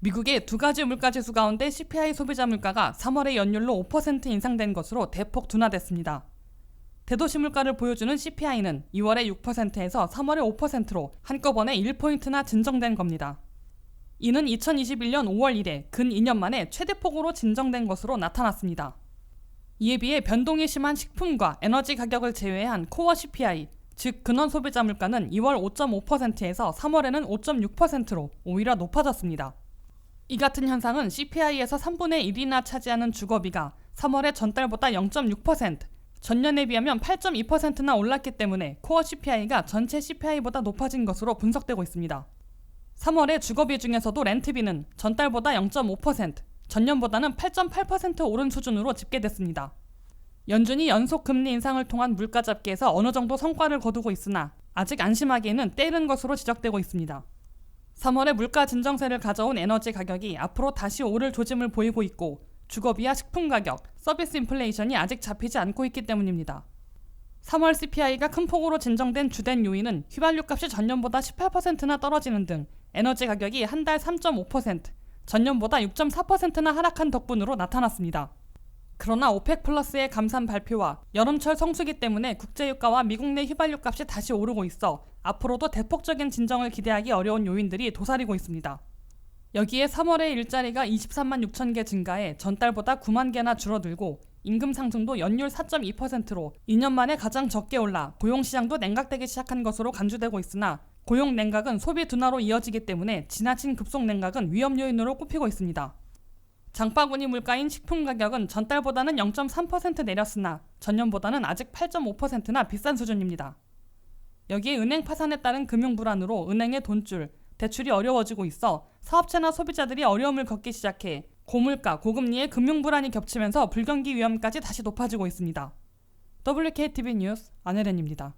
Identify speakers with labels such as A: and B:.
A: 미국의 두 가지 물가 지수 가운데 CPI 소비자 물가가 3월에 연율로 5% 인상된 것으로 대폭 둔화됐습니다. 대도시 물가를 보여주는 CPI는 2월에 6%에서 3월에 5%로 한꺼번에 1포인트나 진정된 겁니다. 이는 2021년 5월 이래 근 2년 만에 최대폭으로 진정된 것으로 나타났습니다. 이에 비해 변동이 심한 식품과 에너지 가격을 제외한 코어 CPI, 즉 근원 소비자 물가는 2월 5.5%에서 3월에는 5.6%로 오히려 높아졌습니다. 이 같은 현상은 CPI에서 3분의 1이나 차지하는 주거비가 3월에 전달보다 0.6%, 전년에 비하면 8.2%나 올랐기 때문에 코어 CPI가 전체 CPI보다 높아진 것으로 분석되고 있습니다. 3월에 주거비 중에서도 렌트비는 전달보다 0.5%, 전년보다는 8.8% 오른 수준으로 집계됐습니다. 연준이 연속 금리 인상을 통한 물가 잡기에서 어느 정도 성과를 거두고 있으나 아직 안심하기에는 때른 것으로 지적되고 있습니다. 3월에 물가 진정세를 가져온 에너지 가격이 앞으로 다시 오를 조짐을 보이고 있고 주거비와 식품 가격, 서비스 인플레이션이 아직 잡히지 않고 있기 때문입니다. 3월 CPI가 큰 폭으로 진정된 주된 요인은 휘발유 값이 전년보다 18%나 떨어지는 등 에너지 가격이 한 달 3.5%, 전년보다 6.4%나 하락한 덕분으로 나타났습니다. 그러나 오펙 플러스의 감산 발표와 여름철 성수기 때문에 국제유가와 미국 내 휘발유 값이 다시 오르고 있어 앞으로도 대폭적인 진정을 기대하기 어려운 요인들이 도사리고 있습니다. 여기에 3월에 일자리가 23만 6천 개 증가해 전달보다 9만 개나 줄어들고 임금 상승도 연율 4.2%로 2년 만에 가장 적게 올라 고용 시장도 냉각되기 시작한 것으로 간주되고 있으나 고용 냉각은 소비 둔화로 이어지기 때문에 지나친 급속 냉각은 위험 요인으로 꼽히고 있습니다. 장바구니 물가인 식품 가격은 전달보다는 0.3% 내렸으나 전년보다는 아직 8.5%나 비싼 수준입니다. 여기에 은행 파산에 따른 금융 불안으로 은행의 돈줄, 대출이 어려워지고 있어 사업체나 소비자들이 어려움을 겪기 시작해 고물가, 고금리의 금융 불안이 겹치면서 불경기 위험까지 다시 높아지고 있습니다. WKTV 뉴스 안혜련입니다.